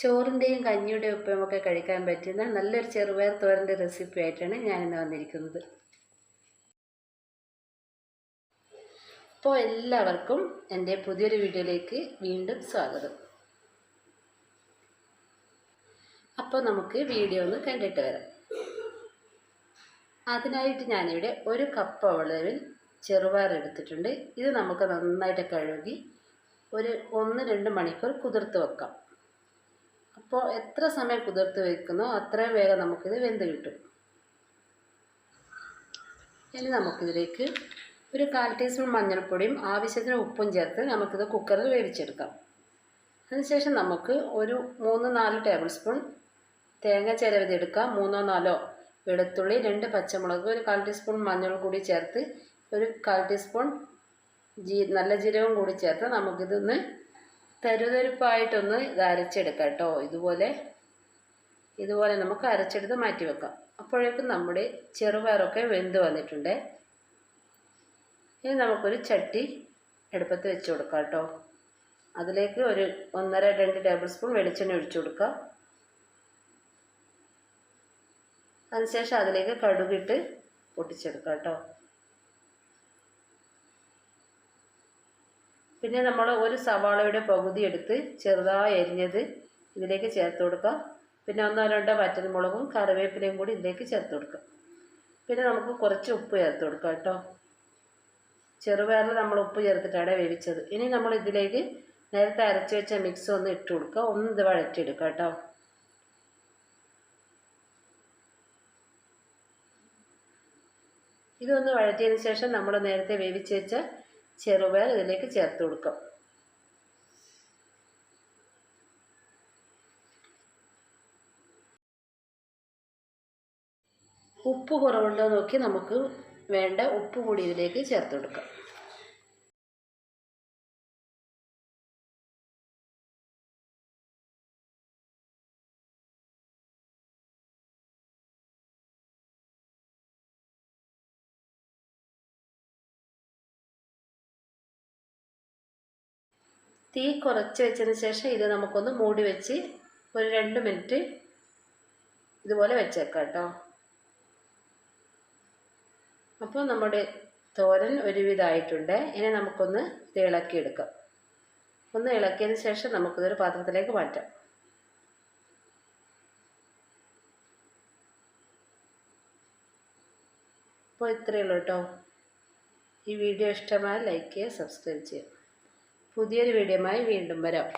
ചോറിന്റെയും കഞ്ഞിയുടെയും ഉപ്പയുമൊക്കെ കഴിക്കാൻ പറ്റുന്ന നല്ലൊരു ചെറുപയർ തോരന്റെ റെസിപ്പി ആയിട്ടാണ് ഞാനിന്ന് വന്നിരിക്കുന്നത്. അപ്പോൾ എല്ലാവർക്കും എന്റെ പുതിയൊരു വീഡിയോയിലേക്ക് വീണ്ടും സ്വാഗതം. അപ്പോൾ നമുക്ക് വീഡിയോ ഒന്ന് കണ്ടിട്ട് വരാം. അതിനായിട്ട് ഞാനിവിടെ ഒരു കപ്പ് അളവിൽ ചെറുപയർ എടുത്തിട്ടുണ്ട്. ഇത് നമുക്ക് നന്നായിട്ട് കഴുകി ഒരു ഒന്ന് രണ്ട് മണിക്കൂർ കുതിർത്ത് വെക്കാം. അപ്പോൾ എത്ര സമയം കുതിർത്ത് വെക്കുന്നോ അത്രയും വേഗം നമുക്കിത് വെന്ത് കിട്ടും. ഇനി നമുക്കിതിലേക്ക് ഒരു കാൽ ടീസ്പൂൺ മഞ്ഞൾപ്പൊടിയും ആവശ്യത്തിന് ഉപ്പും ചേർത്ത് നമുക്കിത് കുക്കറിൽ വേവിച്ചെടുക്കാം. അതിനുശേഷം നമുക്ക് ഒരു മൂന്ന് നാല് ടേബിൾ സ്പൂൺ തേങ്ങ ചിരവിതെടുക്കാം മൂന്നോ നാലോ വെളുത്തുള്ളി രണ്ട് പച്ചമുളക് ഒരു കാൽ ടീസ്പൂൺ മഞ്ഞൾ കൂടി ചേർത്ത് ഒരു കാൽ ടീസ്പൂൺ ജീ നല്ല ജീരകം കൂടി ചേർത്ത് നമുക്കിതൊന്ന് തരുതരുപ്പായിട്ടൊന്ന് ഇത് അരച്ചെടുക്കാം കേട്ടോ. ഇതുപോലെ ഇതുപോലെ നമുക്ക് അരച്ചെടുത്ത് മാറ്റി വെക്കാം. അപ്പോഴേക്കും നമ്മുടെ ചെറുപയറൊക്കെ വെന്ത് വന്നിട്ടുണ്ട്. ഇനി നമുക്കൊരു ചട്ടി അടുപ്പത്ത് വെച്ച് കൊടുക്കാം കേട്ടോ. അതിലേക്ക് ഒരു ഒന്നര രണ്ട് ടേബിൾ സ്പൂൺ വെളിച്ചെണ്ണ ഒഴിച്ചു കൊടുക്കാം. അതിനുശേഷം അതിലേക്ക് കടുകിട്ട് പൊട്ടിച്ചെടുക്കാം കേട്ടോ. പിന്നെ നമ്മൾ ഒരു സവാളയുടെ പകുതി എടുത്ത് ചെറുതായി അരിഞ്ഞത് ഇതിലേക്ക് ചേർത്ത് കൊടുക്കുക. പിന്നെ ഒന്നോ രണ്ടോ വറ്റൽമുളകും കറിവേപ്പിലയും കൂടി ഇതിലേക്ക് ചേർത്ത് കൊടുക്കുക. പിന്നെ നമുക്ക് കുറച്ച് ഉപ്പ് ചേർത്ത് കൊടുക്കാം കേട്ടോ. ചെറുപയറിൽ നമ്മൾ ഉപ്പ് ചേർത്തിട്ടാണ് വേവിച്ചത്. ഇനി നമ്മൾ ഇതിലേക്ക് നേരത്തെ അരച്ച് വെച്ച മിക്സ് ഒന്ന് ഇട്ട് കൊടുക്കുക. ഒന്ന് ഇത് വഴറ്റിയെടുക്കാം കേട്ടോ. ഇതൊന്ന് വഴറ്റിയതിന് ശേഷം നമ്മൾ നേരത്തെ വേവിച്ച് വെച്ച ചെറുപയർ ഇതിലേക്ക് ചേർത്ത് കൊടുക്കാം. ഉപ്പ് കുറവുണ്ടോ നോക്കി നമുക്ക് വേണ്ട ഉപ്പ് കൂടി ഇതിലേക്ക് ചേർത്ത് കൊടുക്കാം. തീ കുറച്ച് വെച്ചതിന് ശേഷം ഇത് നമുക്കൊന്ന് മൂടി വെച്ച് ഒരു രണ്ട് മിനിറ്റ് ഇതുപോലെ വെച്ചേക്കാം കേട്ടോ. അപ്പോൾ നമ്മുടെ തോരൻ ഒരുവിധമായിട്ടുണ്ട്. ഇനി നമുക്കൊന്ന് ഇത് ഇളക്കിയെടുക്കാം. ഒന്ന് ഇളക്കിയതിന് ശേഷം നമുക്കിതൊരു പാത്രത്തിലേക്ക് മാറ്റാം. അപ്പോൾ ഇത്രയേ ഉള്ളൂ കേട്ടോ. ഈ വീഡിയോ ഇഷ്ടമായ ലൈക്ക് ചെയ്യുക സബ്സ്ക്രൈബ് ചെയ്യുക. പുതിയൊരു വീഡിയോയുമായി വീണ്ടും വരാം.